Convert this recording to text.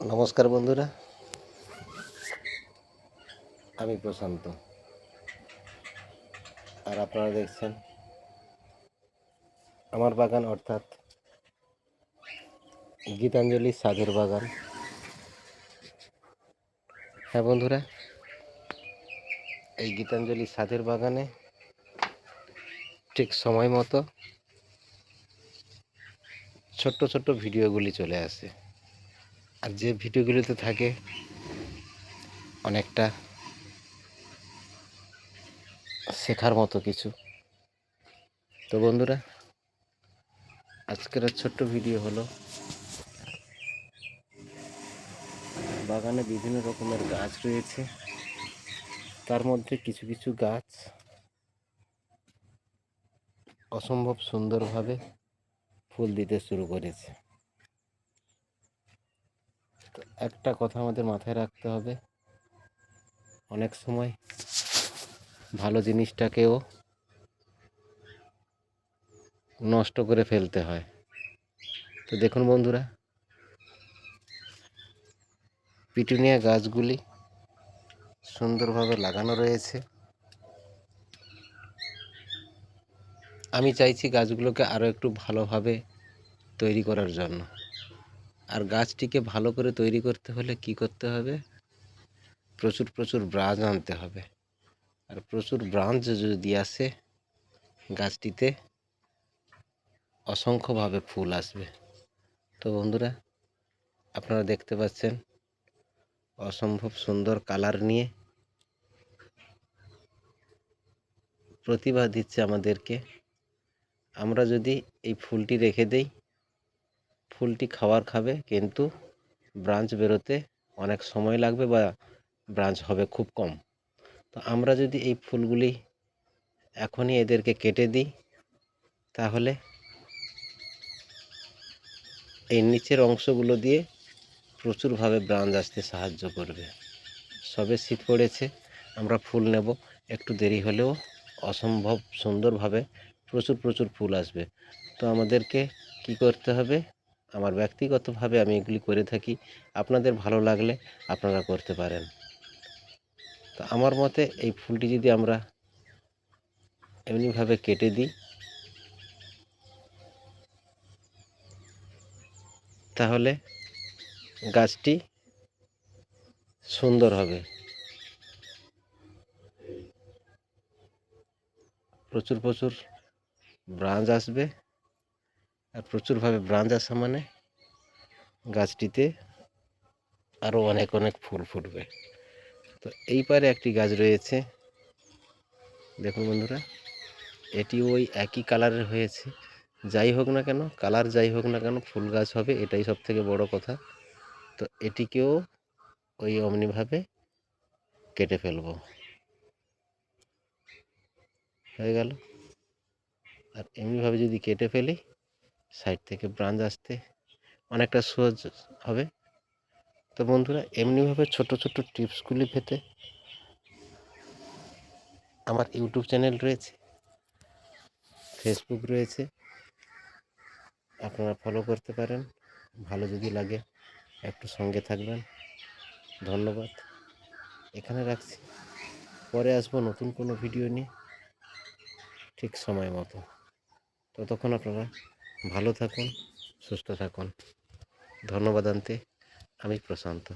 নমস্কার বন্ধুরা। আমি প্রশান্ত। আর আপনারা দেখছেন আমার বাগান, অর্থাৎ গীতাঞ্জলি সাধের বাগান। হ্যাঁ বন্ধুরা, এই গীতাঞ্জলি সাধের বাগানে ঠিক সময় মতো ছোট্ট ছোট্ট ভিডিওগুলি চলে আসে। আর যে ভিডিওগুলোতে থাকে, অনেকটা শেখার মতো কিছু। তো বন্ধুরা, আজকের ছোট্ট ভিডিও হলো বাগানে বিভিন্ন রকমের গাছ রয়েছে। তার মধ্যে কিছু কিছু গাছ অসম্ভব সুন্দরভাবে ফুল দিতে শুরু করেছে। একটা কথা আমাদের মাথায় রাখতে হবে। অনেক সময় ভালো জিনিসটাকেও নষ্ট করে ফেলতে হয়। তো দেখুন বন্ধুরা, পিটুনিয়া গাছগুলি সুন্দরভাবে লাগানো রয়েছে। আমি চাইছি গাছগুলোকে আরও একটু ভালোভাবে তৈরি করার জন্য। আর গাছটিকে ভালো করে তৈরি করতে হলে কি করতে হবে? প্রচুর প্রচুর ব্রাঞ্চ আনতে হবে। আর প্রচুর ব্রাঞ্চ যদি আসে, গাছটিতে অসংখ্যভাবে ফুল আসবে। তো বন্ধুরা, আপনারা দেখতে পাচ্ছেন, অসম্ভব সুন্দর কালার নিয়ে প্রতিভা দিচ্ছে আমাদেরকে। আমরা যদি এই ফুলটি রেখে দেই ফুলটি খাবার খাবে, কিন্তু ব্রাঞ্চ বেরোতে অনেক সময় লাগবে বা ব্রাঞ্চ হবে খুব কম। তো আমরা যদি এই ফুলগুলি এখনই এদেরকে কেটে দিই, তাহলে এই নিচের অংশগুলো দিয়ে প্রচুরভাবে ব্রাঞ্চ আসতে সাহায্য করবে। সবে শীত পড়েছে, আমরা ফুল নেব। একটু দেরি হলেও অসম্ভব সুন্দরভাবে প্রচুর প্রচুর ফুল আসবে। তো আমাদেরকে কি করতে হবে? আমার ব্যক্তিগতভাবে আমি এগুলি করে থাকি। আপনাদের ভালো লাগলে আপনারা করতে পারেন। তো আমার মতে এই ফুলটি যদি আমরা এমনিভাবে কেটে দিই, তাহলে গাছটি সুন্দর হবে। প্রচুর প্রচুর ব্রাঞ্চ আসবে। আর প্রচুরভাবে ব্রাঞ্চ আসা মানে গাছটিতে, আরও অনেক অনেক ফুল ফুটবে। তো এই পারে একটি গাছ রয়েছে। দেখুন বন্ধুরা, এটি ওই একই কালারের হয়েছে। যাই হোক না কেন, কালার যাই হোক না কেন, ফুল গাছ হবে, এটাই সব থেকে বড় কথা। তো এটিকেও ওই অমনিভাবে কেটে ফেলব। হয়ে গেল। আর এমনিভাবে যদি কেটে ফেলি সাইড থেকে ব্রাঞ্চ আসতে অনেকটা সহজ হবে। তো বন্ধুরা, এমনিভাবে ছোট ছোট টিপসগুলি পেতে আমার ইউটিউব চ্যানেল রয়েছে, ফেসবুক রয়েছে। আপনারা ফলো করতে পারেন। ভালো যদি লাগে একটু সঙ্গে থাকবেন। ধন্যবাদ। এখানে রাখছি। পরে আসব নতুন কোনো ভিডিও নিয়ে ঠিক সময় মতো। ততক্ষণ আপনারা ভালো থাকুন সুস্থ থাকুন। ধন্যবাদ আনতে আমি প্রশান্ত।